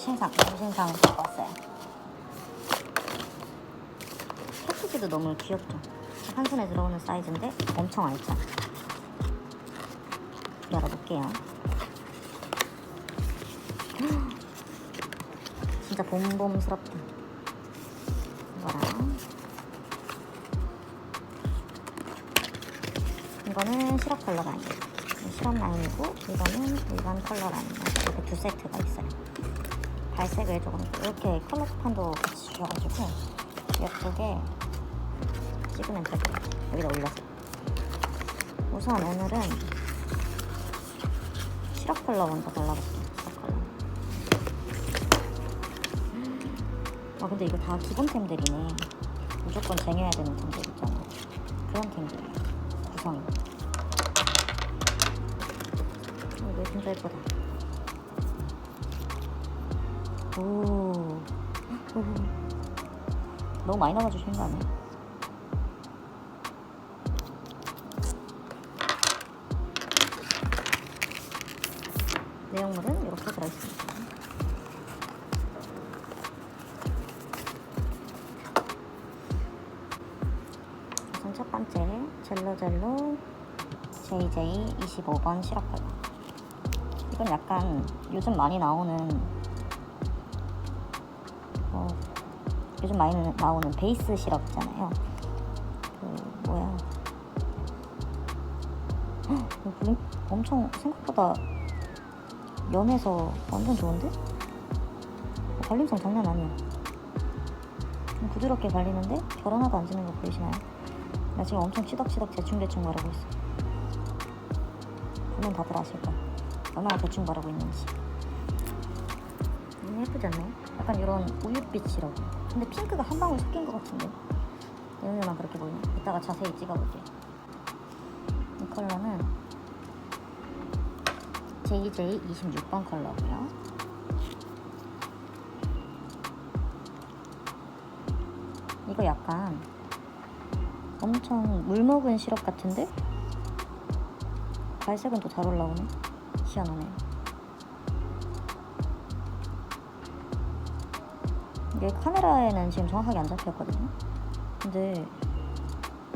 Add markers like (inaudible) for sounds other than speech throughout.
신상, 신상 갖고 왔어요. 패키지도 너무 귀엽죠? 한 손에 들어오는 사이즈인데 엄청 알짜. 열어볼게요. (gasps) 진짜 봄봄스럽다. 이거랑 이거는 시럽 컬러가 아니에요. 시럽 라인이고 이거는 일반 컬러 라인. 이렇게 두 세트가 있어요. 발색을 조금 이렇게 컬러판도 같이 주셔가지고 예쁘게 찍으면 되고 여기다 올려서 우선 오늘은 시럽 컬러 먼저 발라볼게요. 시럽 컬러. 아 근데 이거 다 기본템들이네. 무조건 쟁여야 되는 템들 있잖아요. 그런 템들이에요. 구성이. 어, 이거 진짜 예쁘다. 오. 오. 너무 많이 넣어주시는 거 아니에요? 내용물은 이렇게 들어있습니다. 우선 첫 번째 젤로젤로 JJ 25번 시럽 컬러. 이건 약간 요즘 많이 나오는 요즘 많이 나오는 베이스 시럽 있잖아요. 그 뭐야? 헉, 엄청 생각보다 연해서 완전 좋은데? 어, 발림성 장난 아니야. 좀 부드럽게 발리는데 결 하나도 안 지는 거 보이시나요? 나 지금 엄청 치덕치덕 대충대충 바르고 있어. 보면 다들 아실 거야. 얼마나 대충 바르고 있는지. 예쁘지 않나요? 약간 이런 우윳빛 시럽. 근데 핑크가 한 방울 섞인 것 같은데. 내 눈에만 그렇게 보이네. 이따가 자세히 찍어볼게요. 이 컬러는 JJ 26번 컬러고요. 이거 약간 엄청 물 먹은 시럽 같은데 발색은 또 잘 올라오네. 희한하네. 이게 카메라에는 지금 정확하게 안 잡혔거든요. 근데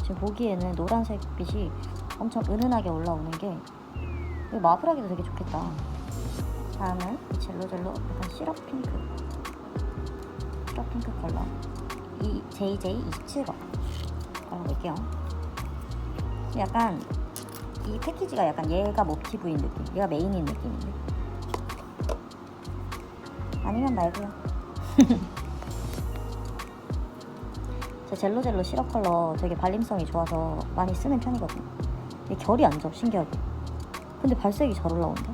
지금 보기에는 노란색 빛이 엄청 은은하게 올라오는 게 이거 마블하기도 되게 좋겠다. 다음은 이 젤로젤로 약간 시럽 핑크. 시럽 핑크 컬러. 이 JJ 27번. 발라볼게요. 약간 이 패키지가 약간 얘가 모티브인 느낌. 얘가 메인인 느낌인데. 아니면 말고요. (laughs) 제 젤로젤로 시럽 컬러 되게 발림성이 좋아서 많이 쓰는 편이거든요. 이게 결이 안 져, 신기하게. 근데 발색이 잘 올라온다.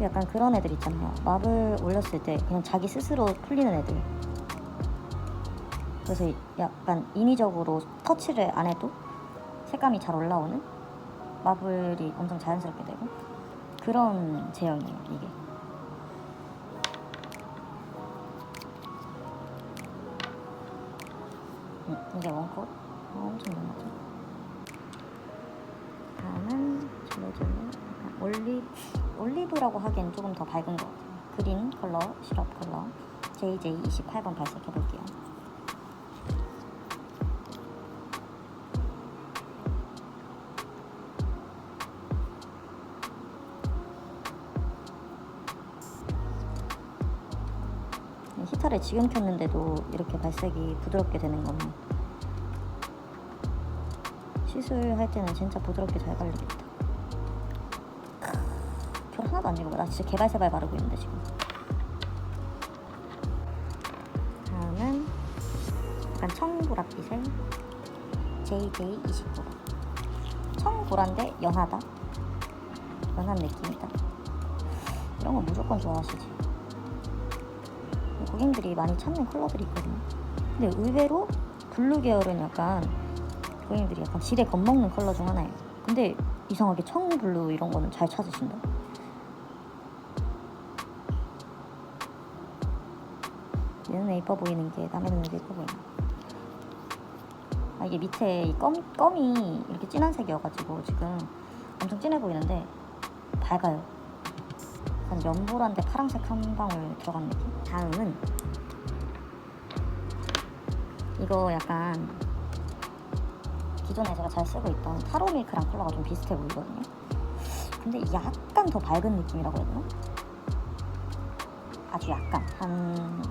약간 그런 애들 있잖아요. 맙을 올렸을 때 그냥 자기 스스로 풀리는 애들. 그래서 약간 인위적으로 터치를 안 해도 색감이 잘 올라오는 마블이 엄청 자연스럽게 되고 그런 제형이에요, 이게. 이게 원콧. 어, 엄청濃죠 다음은 젤로젤로 약간 올리 올리브라고 하기엔 조금 더 밝은 것 같아요. 그린 컬러 시럽 컬러 JJ 28번 발색해 볼게요. 히터를 지금 켰는데도 이렇게 발색이 부드럽게 되는 거면 시술할 때는 진짜 부드럽게 잘 발리겠다. 결 하나도 안 지고 나 진짜 개발세발 바르고 있는데 지금. 다음은 약간 청보랏빛의 JJ 29번. 청보라인데 연하다. 연한 느낌이다. 이런 거 무조건 좋아하시지. 고객님들이 많이 찾는 컬러들이 있거든요. 근데 의외로 블루 계열은 약간 고객님들이 약간 지레 겁먹는 컬러 중 하나예요. 근데 이상하게 청블루 이런 거는 잘 찾으신다. 내 눈에 이뻐 보이는 게 남의 눈에도 이뻐 보이나. 아 이게 밑에 이 껌, 껌이 이렇게 진한 색이어가지고 지금 엄청 진해 보이는데 밝아요. 약간 연보라인데 파란색 한 방울 들어간 느낌. 다음은 이거 약간 기존에 제가 잘 쓰고 있던 타로 밀크랑 컬러가 좀 비슷해 보이거든요. 근데 약간 더 밝은 느낌이라고 해야 되나? 아주 약간 한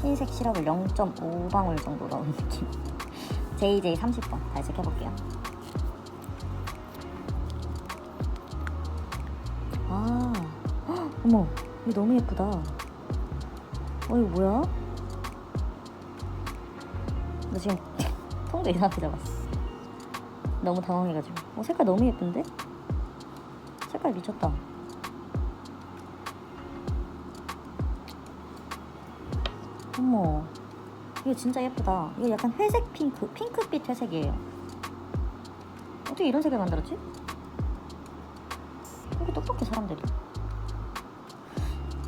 흰색 시럽을 0.5방울 정도 넣은 느낌. (laughs) JJ 30번 발색해볼게요. 아, 헉, (gasps) 어머, 이거 너무 예쁘다. 어, 이거 뭐야? 나 지금 통도 이상하게 잡았어. 너무 당황해가지고. 어, 색깔 너무 예쁜데? 색깔 미쳤다. 어머, 이거 진짜 예쁘다. 이거 약간 회색 핑크, 핑크빛 회색이에요. 어떻게 이런 색을 만들었지? 이렇게 똑똑해 사람들이.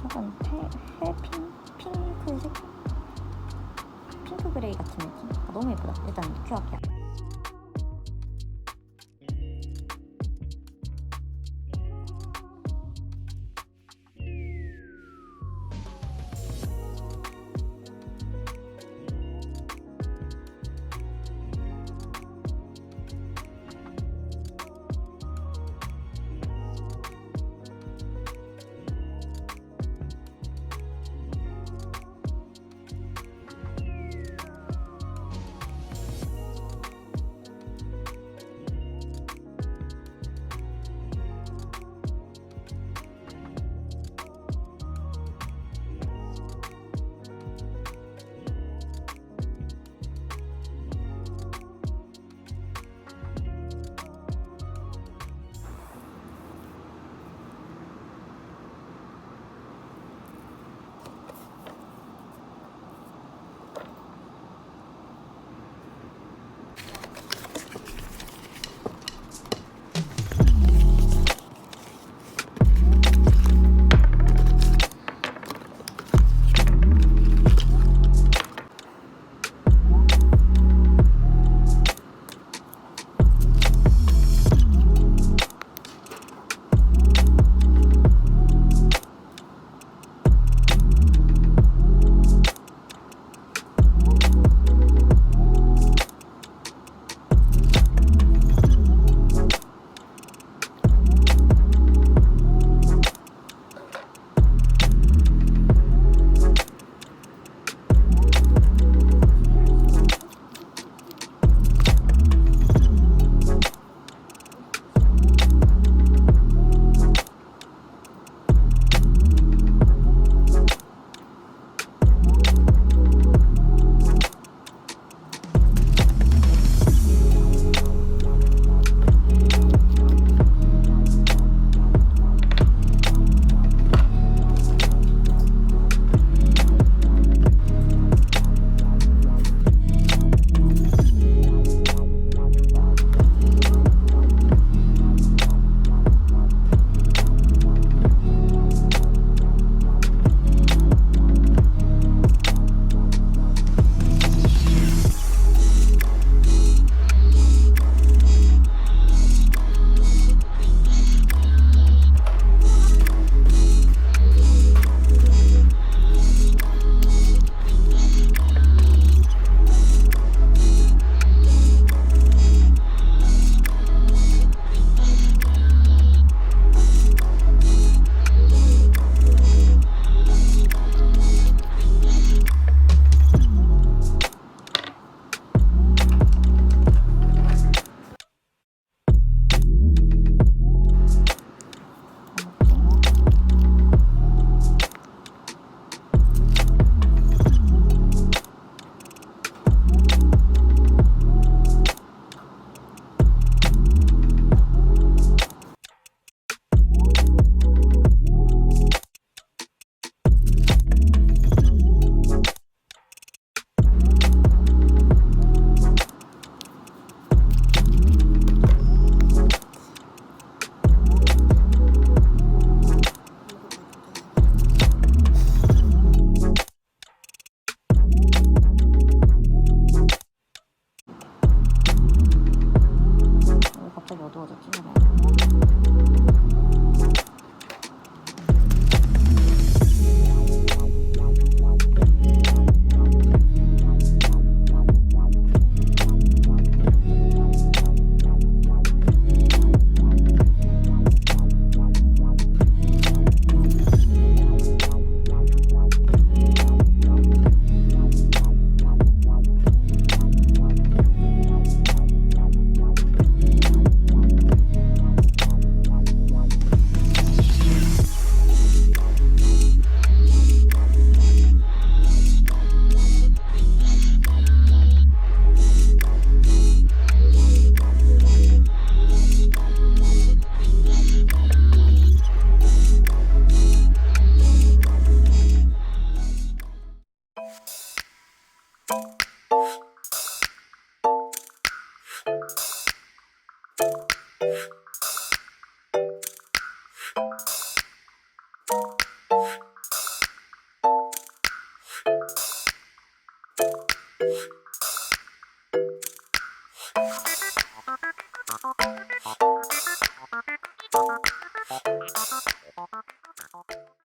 약간 회, 회핑, 핑크색? 핑크 그레이 같은 느낌? 아, 너무 예쁘다. 일단 큐할게요.